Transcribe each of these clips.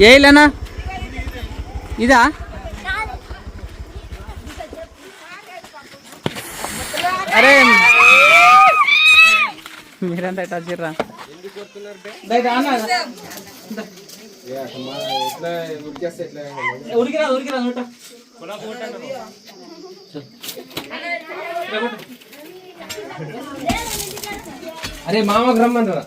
ఏ ఇల్లేనా? ఇదా? అరే. మీరంతా ఎట్లా వచ్చిర్రా ఉరికిరా ఉరికిరా నోట. అరే మామకు రమ్మంటారా?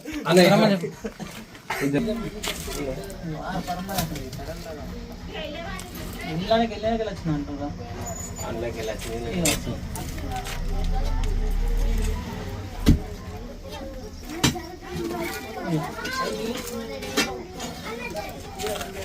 ఇంట్లోకి వెళ్ళాక ఫస్ట్ మరి ఆన్నే తర్వాత.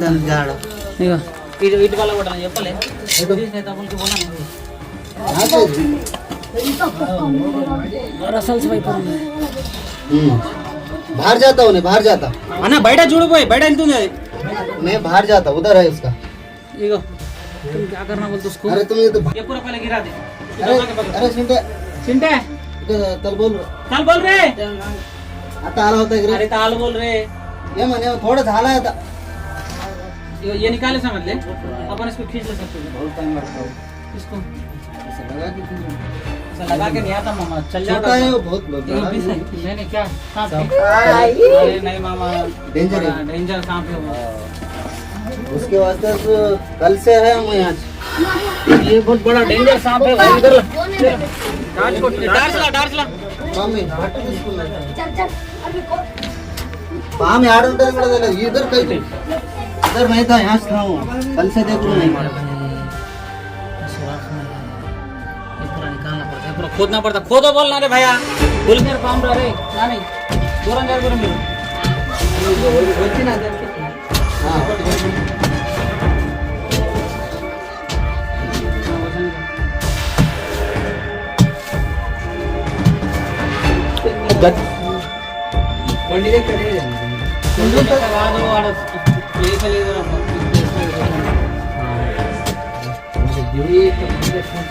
దాని జాడ ఇగో ఇటు ఇటు వల్ల కూడా చెప్పలే సీతాఫలకి పోనా రసల్స్ వైపు हम्म। बाहर जाता हूँ नहीं बाहर जाता అన్న బయట చూడిపోయి బయట వెళ్తుంది అది मैं बाहर जाता उधर है उसका ఇగో तुम क्या करना बोल तो उसको अरे तुम ये तो ये पूरा पहले गिरा दे अरे अरे सुनते चिंटे इधर तल बोल चल बोल रे आता आला होता इकडे अरे ताल बोल रे ये मैंने थोड़ा झाला था तो। ये ये निकाले समझ ले। अपन इसको खींच ले सकते हैं। बहुत टाइम लगता है। इसको। ऐसा लगा कि ऐसा लगा के नहीं आता मामा चल जाता छोटा है वो बहुत बड़ा है। नहीं नहीं क्या? सांप है अरे नहीं मामा। डेंजर है। डेंजर सांप है उसके वास्ते तो कल से है हम यहाँ। ये बहुत बड़ा डेंजर सांप है भाई इधर डांस को डांस ला डांस ला। मम्मी चल चल अभी ఆమె ఆడుంటుంది కూడా తెలియదు ఇద్దరు కలిసి ఇద్దరు అయితే వేస్తున్నాము కలిసి దగ్గర खोदना पड़ता। खोदो बोल रे भैया। पुलिस मेरे काम रे। ना नहीं? दूर अंदर करो मेरे बोलती ना अंदर पंडित करेगा। కాదు ఆడ ప్లేస్ లేదు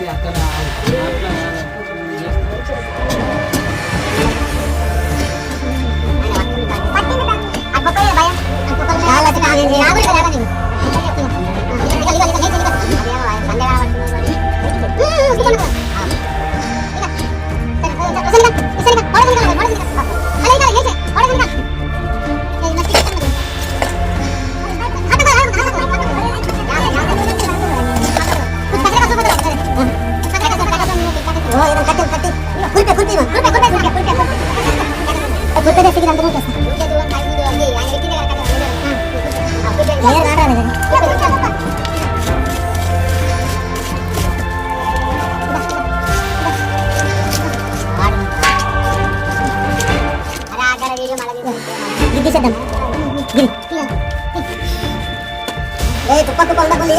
అక్కడ ఏ తుప్ప తుప్ప ఉండకుంది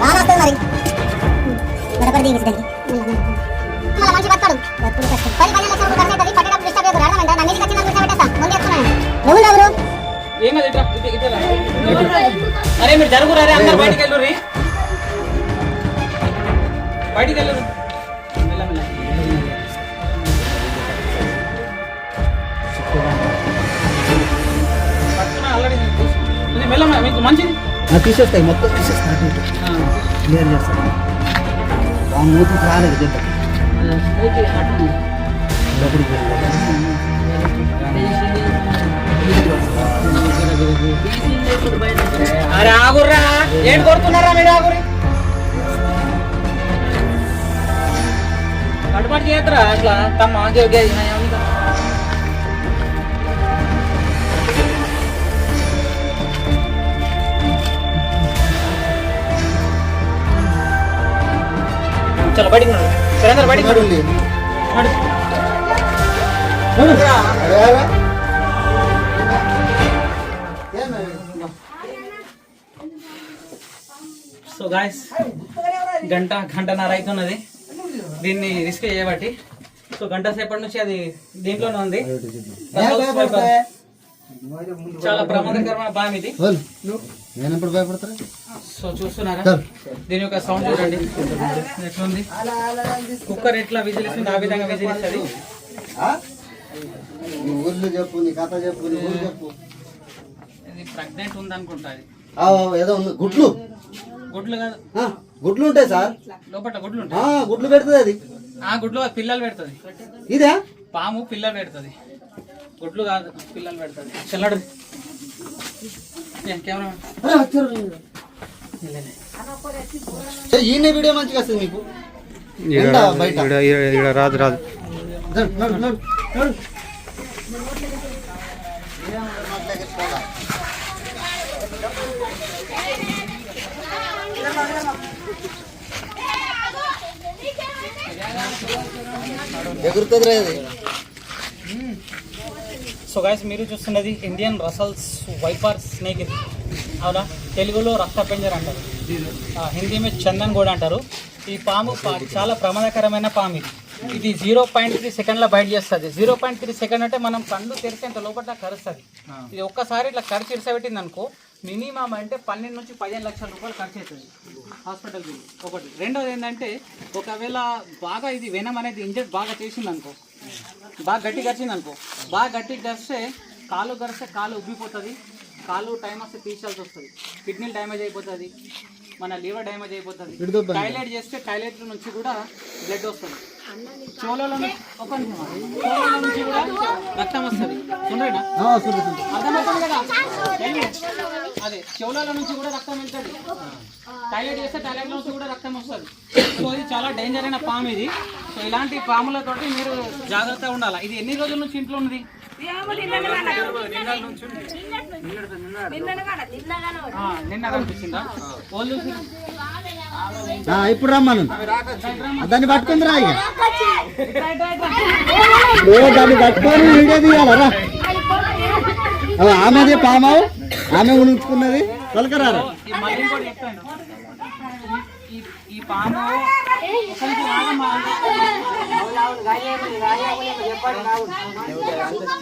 బాగా మరి మరొకటి దిగించండి మళ్ళీ మంచి బతాడు పది పన్నెండు లక్షలు ఖర్చు అవుతుంది పట్టేటప్పుడు డిస్టర్బ్ అవుతుంది అర్థమైందా నా మీదకి వచ్చిన కూర్చో పెట్టేస్తా ముందు చెప్తున్నాను నువ్వు ఎవరు ఏం కాదు ఇట్లా ఇట్లా- అరే మీరు జరుగురారే అందరు బయటికి వెళ్ళరు బయటికి వెళ్ళరు మెల్ల, మీకు మంచిది. తీసేస్తాయి మొత్తం తీసేస్తా అటు ఇటు. ఆ. క్లియర్ చేస్తాను ఆ మూతికి రాలేదు వెళ్ళాలి. అరే ఆగుర్రా. ఏంటి కొడుతున్నారా మీరు ఆగురి? కట్టుబాటు చేయద్దురా అట్లా. తమ్మ చలో బయటికి నడు. సురేందర్ బయటికి నడు. సో గాయస్ గంట గంటన్నర అవుతున్నది. దీన్ని రిస్క్ చేయబట్టి సో గంట సేపటి నుంచి అది దీంట్లోనే ఉంది. చాలా ప్రమాదకరమైన పాము ఇది. నేను ఎప్పుడు భయపడతారా? సో చూస్తున్నారా. దీని యొక్క సౌండ్ చూడండి. ఎట్లుంది? కుక్కర్ ఎట్లా విజిలిస్తుంది ఆ విధంగా విజిలిస్తుంది ఊర్లు చెప్పు నీ కథ చెప్పు నీ ఊరు చెప్పు. ఇది ప్రెగ్నెంట్ ఉంది అనుకుంటా ఇది ఆ, ఏదో ఉంది. గుడ్లు. గుడ్లు కాదు. ఆ, గుడ్లు ఉంటాయి సార్. లోపల గుడ్లు ఆ, ఉంటాయి గుడ్లు పెడుతుంది అది. ఆ గుడ్లు పిల్లలు పెడుతుంది. ఇదే? పాము పిల్లలు పెడుతుంది. గుడ్లు కాదు పిల్లలు పెడుతుంది. చెల్లడు కెమెరా అరే, వచ్చారు. ఏ, ఈయన వీడియో మంచిగా వస్తుంది మీకు? రాదు రాదు. ఎగురుతుంది సో గాయస్ మీరు చూస్తున్నది ఇండియన్ రసల్స్ వైపర్ స్నేక్ ఇది అవునా? తెలుగులో రక్తపింజర్ అంటారు. ఆ, హిందీ మీద చందన్ కూడా అంటారు. ఈ పాము చాలా ప్రమాదకరమైన పాము ఇది. ఇది జీరో పాయింట్ త్రీ సెకండ్లో బయట చేస్తుంది. జీరో పాయింట్ త్రీ సెకండ్ అంటే మనం కళ్ళు తెరిచేంత లోపల కరుస్తుంది. ఇది ఒక్కసారి ఇట్లా ఖర్చు ఇరిసబెట్టింది అనుకో మినిమం అంటే పన్నెండు నుంచి పదిహేను లక్షల రూపాయలు ఖర్చు అవుతుంది హాస్పిటల్ బిల్ ఒకటి. రెండోది ఏంటంటే ఒకవేళ బాగా ఇది వెనం అనేది ఇంజెక్ట్ బాగా చేసింది అనుకో బాగా గట్టి గరిచింది అనుకో బాగా గట్టి గరిస్తే కాలు గరిస్తే కాలు ఉబ్బిపోతుంది. కాలు టైం వస్తే తీసేయాల్సి వస్తుంది. కిడ్నీలు డ్యామేజ్ అయిపోతుంది. మన లివర్ డ్యామేజ్ అయిపోతుంది. టైలెట్ చేస్తే టైలెట్ నుంచి కూడా బ్లడ్ వస్తుంది. ఒక నుంచి కూడా రక్తం వస్తుంది. అర్థమవుతుంది కదా? అదే చెవుల నుంచి కూడా రక్తం వెళ్తుంది. టాయిలెట్ చేస్తే టాయిలెట్ నుంచి కూడా రక్తం వస్తుంది. సో ఇది చాలా డేంజర్ అయిన పాము ఇది. సో ఇలాంటి పాములతోటి మీరు జాగ్రత్తగా ఉండాలి? ఇది ఎన్ని రోజుల నుంచి ఇంట్లో ఉన్నది? ఇప్పుడు రమ్మను. దాన్ని పట్టుకుంది రా దాన్ని పట్టుకొని వీడియో తీయాలరా ఆమెదే పామావు? ఆమె ఉణుకున్నది తొలకరారా? ఈ పాము.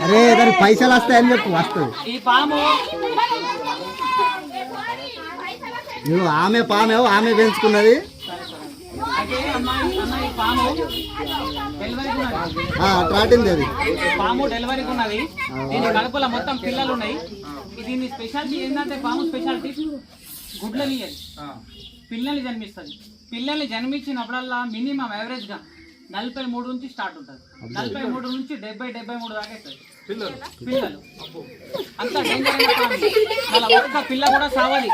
అరే దానికి పైసలు వస్తాయని చెప్పు వస్తుంది. ఈ పాము. నువ్వు ఆమె పామే ఆమె పెంచుకున్నది. ట్రాటింది అది. పాము డెలివరీకి ఉన్నది. దీని కడుపులో మొత్తం పిల్లలు ఉన్నాయి. దీని స్పెషాలిటీ ఏంటంటే పాము స్పెషాలిటీ గుడ్లని పిల్లల్ని జన్మిస్తుంది. పిల్లల్ని జన్మించినప్పుడల్లా మినిమం యావరేజ్గా నలభై మూడు నుంచి స్టార్ట్ ఉంటుంది. నలభై మూడు నుంచి డెబ్బై డెబ్బై మూడు దాకా అవుతుంది పిల్లలు? పిల్లలు. అంత డేంజర్ మళ్ళీ ఒక్క పిల్ల కూడా సావాలి.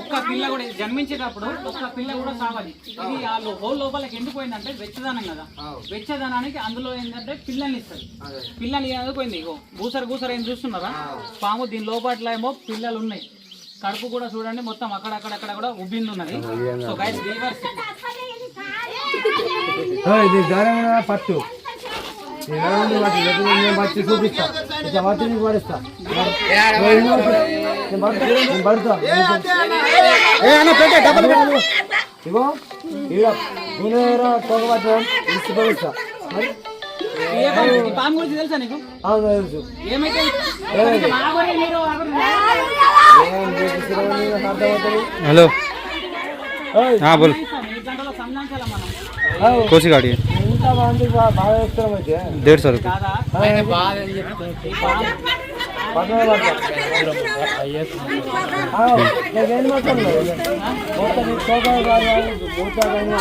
ఒక్క పిల్ల కూడా జన్మించేటప్పుడు ఒక్క పిల్ల కూడా సావాలి. ఇది వాళ్ళు హోల్ లోపలికి ఎందుకు పోయిందంటే వెచ్చదనం కదా. వెచ్చదనానికి అందులో ఏంటంటే పిల్లల్ని ఇస్తుంది. పిల్లల్ని ఎందుకు పోయింది ఇగో గూసర గూసర ఏం చూస్తున్నారా? పాము దీని లోపట్ల ఏమో పిల్లలు ఉన్నాయి. కడుపు కూడా చూడండి మొత్తం అక్కడక్కడక్కడ కూడా ఉబ్బింది ఉన్నది సో గైస్ రివర్స్ ఏయ్, ఇది ధైర్యంగా పట్టు పట్టు చూపిస్తా పట్టి నీకు పడిస్తా. ఇగో ఇలా గునేరా తోక పట్టడం ఇచ్చి పడిస్తా మరి పాము? ఈ పాము గురించి తెలుసా నీకు అవును తెలుసు ఏమైతే కొంచెం ఆగండి మీరు, ఆగండి. ఏం చూపిస్తున్నావు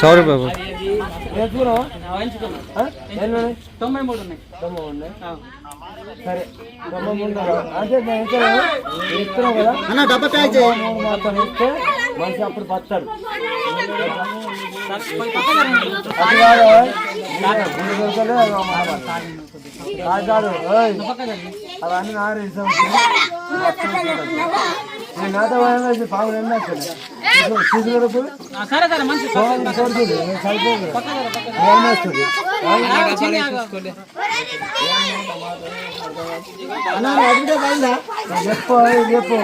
సారీ బాబు. తొంభై మూడు ఉన్నాయి తొంభై సరే తొంభై కదా మాత్రం ఇస్తే మనిషి అప్పుడు పడతాడు అది ఓయ్. అవన్నీ నారు నేను నాతో పోయినా పావులు ఎన్ని వస్తుంది చెప్పు చెప్పు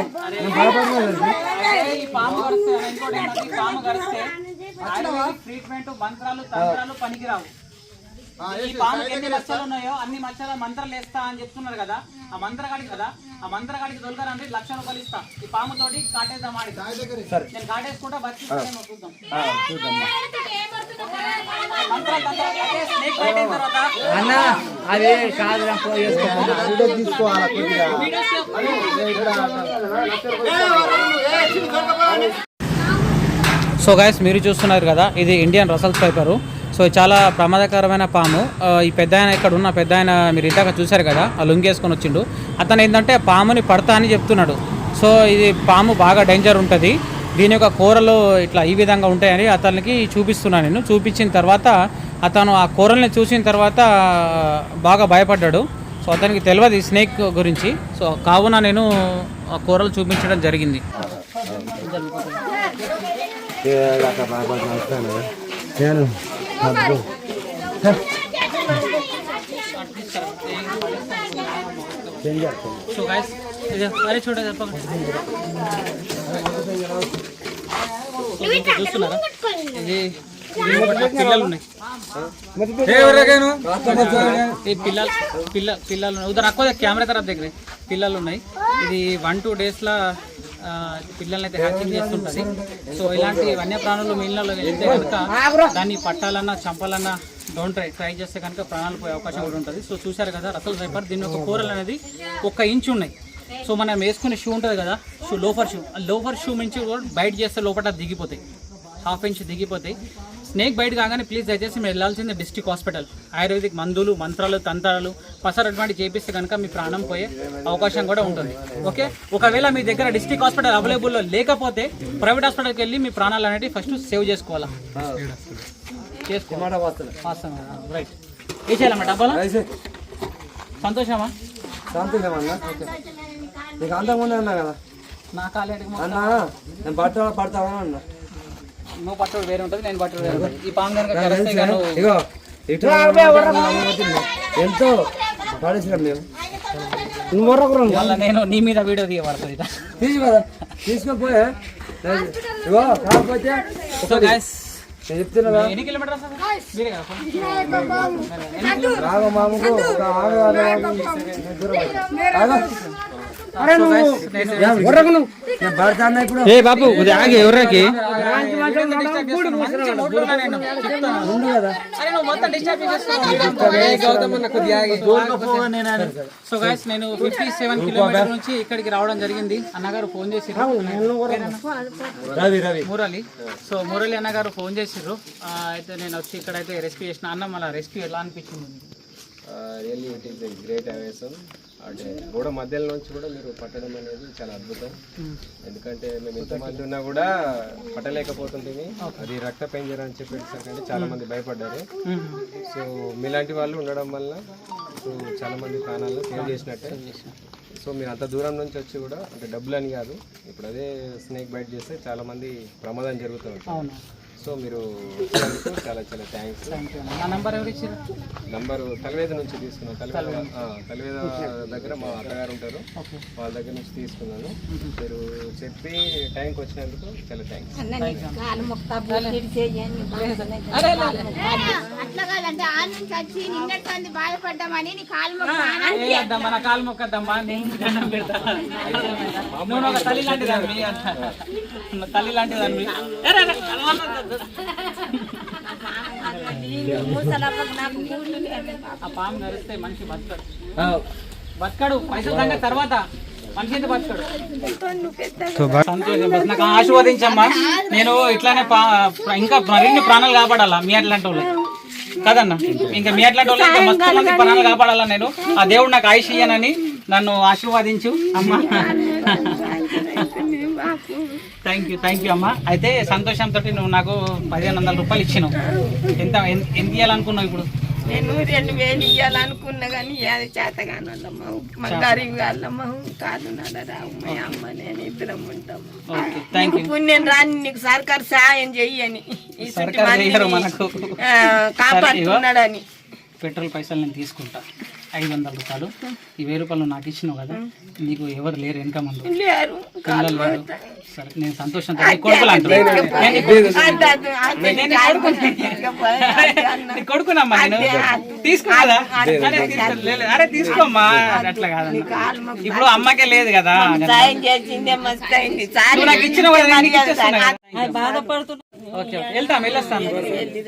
ట్రీట్మెంట్ మంత్రాలు తంత్రాలు పనికిరావు ఈ పాముకి ఎన్ని మచ్చలు ఉన్నాయో అన్ని మచ్చల మంత్రాలు వేస్తా అని చెప్తున్నారు కదా ఆ మంత్రగాడికి కదా ఆ మంత్రగాడికి దొరకరంటే లక్ష రూపాయలు ఇస్తా. ఈ పాము తోటి కాటేద్దాం ఆడి నేను కాటేసుకుంటా చూద్దాం. అన్న అది కాదు వీడియోస్ సో గైస్ మీరు చూస్తున్నారు కదా ఇది ఇండియన్ రసల్స్ పైపరు సో చాలా ప్రమాదకరమైన పాము. ఈ పెద్ద ఆయన ఇక్కడ ఉన్న పెద్ద ఆయన మీరు ఇందాక చూశారు కదా ఆ లుంగేసుకొని వచ్చిండు. అతను ఏంటంటే పాముని పడతా అని చెప్తున్నాడు. సో ఇది పాము బాగా డేంజర్ ఉంటుంది. దీని యొక్క కూరలు ఇట్లా ఈ విధంగా ఉంటాయని అతనికి చూపిస్తున్నాను నేను. చూపించిన తర్వాత అతను ఆ కూరల్ని చూసిన తర్వాత బాగా భయపడ్డాడు. సో అతనికి తెలియదు స్నేక్ గురించి. సో కావున నేను ఆ కూరలు చూపించడం జరిగింది. నేను సో గైస్ ఇది అరే చెప్పండి చూస్తున్నారా? ఇది పిల్లలు ఉన్నాయి. ఈ పిల్లలు పిల్ల పిల్లలు అక్కువ కెమెరా తర్వాత దగ్గర. పిల్లలు ఉన్నాయి. ఇది వన్ టూ డేస్లో పిల్లల్ని అయితే హ్యాచింగ్ చేస్తుంటుంది. సో ఇలాంటి వన్యప్రాణులు మీళ్ళలో వెళ్తే కనుక దాన్ని పట్టాలన్నా చంపాలన్నా డోంట్ ట్రై ట్రై చేస్తే కనుక ప్రాణాలు పోయే అవకాశం కూడా ఉంటుంది. సో చూశారు కదా రసల్ సైపర్ దీని యొక్క కూరలు అనేది ఒక ఇంచు ఉన్నాయి. సో మనం వేసుకునే షూ ఉంటుంది కదా shoe loafer shoe loafer shoe నుంచి కూడా బయట చేస్తే లోపల దిగిపోతాయి. హాఫ్ ఇంచ్ దిగిపోతాయి. స్నేక్ బయట కాగానే ప్లీజ్ దయచేసి మీరు వెళ్ళాల్సింది డిస్ట్రిక్ట్ హాస్పిటల్. ఆయుర్వేదిక్ మందులు మంత్రాలు తంత్రాలు పసరు అటువంటి చేపిస్తే కనుక మీ ప్రాణం పోయే అవకాశం కూడా ఉంటుంది. ఓకే? ఒకవేళ మీ దగ్గర డిస్ట్రిక్ట్ హాస్పిటల్ అవైలబుల్లో లేకపోతే ప్రైవేట్ హాస్పిటల్కి వెళ్ళి మీ ప్రాణాలు అనేవి ఫస్ట్ సేవ్ చేసుకోవాలా? చేసుకోవాలి? రైట్ ఏ చేయాలమ్మా డబ్బాలో? అయితే సంతోషమా? నీకు అంతకుముందే అన్నా కదా? నా మొత్తం అన్నా నేను పడతా పడతావా అన్నా? నువ్వు పట్టుడు వేరే ఉంటుంది నేను పట్టుడు వేరే ఉంటుంది. ఈ పాము కనుక కరిస్తే ఇక నువ్వు ఇగో ఇటు ఎంతో పడేసినాం మేము నువ్వు మొర్రకు రండి మళ్ళీ నేను నీ మీద వీడియో తీయబడుతుంది ఇట. తీసి కదా తీసుకుపోయే ఇగో కాకపోతే సో గైస్ నేను చెప్తున్నా ఎన్ని కిలోమీటర్స్ మీరే కదా phone? రాగ మామకు ఒక ఆడవాళ్ళ ఏ బాబు ఆగి ఎవరికి ఉండు కదా. అరే నువ్వు మొత్తం డిస్టర్బ్ సో గైస్ నేను ఫిఫ్టీ సెవెన్ కిలోమీటర్ నుంచి ఇక్కడికి రావడం జరిగింది. అన్నగారు ఫోన్ చేసిర్రు. రవి రవి మురళి. సో మురళి అన్నగారు ఫోన్ చేసిర్రు. అయితే నేను వచ్చి ఇక్కడైతే రెస్క్యూ చేసిన అన్న మళ్ళీ రెస్క్యూ ఎలా అనిపించింది? Really it is great awesome అంటే గోడ మధ్యలో నుంచి కూడా మీరు పట్టడం అనేది చాలా అద్భుతం. ఎందుకంటే మేము ఇంతమంది ఉన్నా కూడా పట్టలేకపోతుంటుంది అది రక్త పెంజర అని చెప్పేసరికి చాలా మంది భయపడ్డారు. సో మీలాంటి వాళ్ళు ఉండడం వల్ల సో చాలా మంది ప్రాణాలను సేవ్ చేసినట్టే. సో మీరు అంత దూరం నుంచి వచ్చి కూడా అంటే డబ్బులు అని కాదు ఇప్పుడు అదే స్నేక్ బైట్ చేస్తే చాలా మంది ప్రమాదం జరుగుతూ ఉంటుంది. సో మీరు చాలా చాలా థ్యాంక్స్ నా నంబర్ ఎవరు ఇచ్చారు? నంబరు తలవేద నుంచి తీసుకున్నాను తలవేద. తలవేద. దగ్గర మా అత్తగారు ఉంటారు. వాళ్ళ దగ్గర నుంచి తీసుకున్నాను. మీరు చెప్పి టైంకి వచ్చినందుకు చాలా థ్యాంక్స్ అట్లా కాదంటే ఆ నుంచి వచ్చి నిన్నటి సంది బాధపడ్డామని నీ కాలు మొక్కు మొక్కద్దమ్మా నేను దండం పెడతా నువ్వు ఒక తల్లి లాంటి దాన్ని తల్లి లాంటి ఆ పాము నరిస్తే మనిషి బతకడు. బతకడు పైసలు సంగతి తర్వాత మనిషి బతకడు. నాకు ఆశీర్వదించమ్మా. నేను ఇట్లానే పా- ఇంకా మరిన్ని ప్రాణాలు కాపాడాలా? మీ అట్లాంటి వాళ్ళు. కదన్నా? ఇంకా మీ అట్లాంటి వాళ్ళు. ఇంకా మస్తు మంది ప్రాణాలు కాపాడాలా నేను? ఆ దేవుడు నాకు ఆయుష్ ఇయ్యనని నన్ను ఆశీర్వదించు. అమ్మా. థ్యాంక్ యూ థ్యాంక్ యూ అమ్మా. అయితే సంతోషంతో నువ్వు నాకు పదిహేను వందల రూపాయలు ఇచ్చినావు. ఎంత ఎంత ఇవ్వాలనుకున్నావు ఇప్పుడు? నేను రెండు వేలు ఇవ్వాలనుకున్నా కానీ అది చేతగాను వాళ్ళమ్మ మా గరీబ్ వాళ్ళమ్మ కాదు నాన్న రావు. మా అమ్మ నేను ఇద్దరం థ్యాంక్ యూ పుణ్యం రాని నీకు సర్కారు సాయం చెయ్యని కాపాడుతున్నాడని. పెట్రోల్ పైసలు నేను తీసుకుంటా. ఐదు వందల రూపాయలు ఈ వెయ్యి రూపాయలు నాకు ఇచ్చినావు కదా నీకు ఎవరు లేరు వెనక ముందు పిల్లలు లేరు సరే నేను సంతోషంతో నీ కొడుకులు కొడుకునమ్మా నేను తీసుకున్నదా అరే తీసుకోమ్మా అట్లా కాదన్న ఇప్పుడు అమ్మకే లేదు కదా నాకు ఇచ్చిన కూడా నేను నీకు ఇచ్చేస్తున్నా కదా. Okay okay. వెళ్తాం వెళ్ళొస్తాను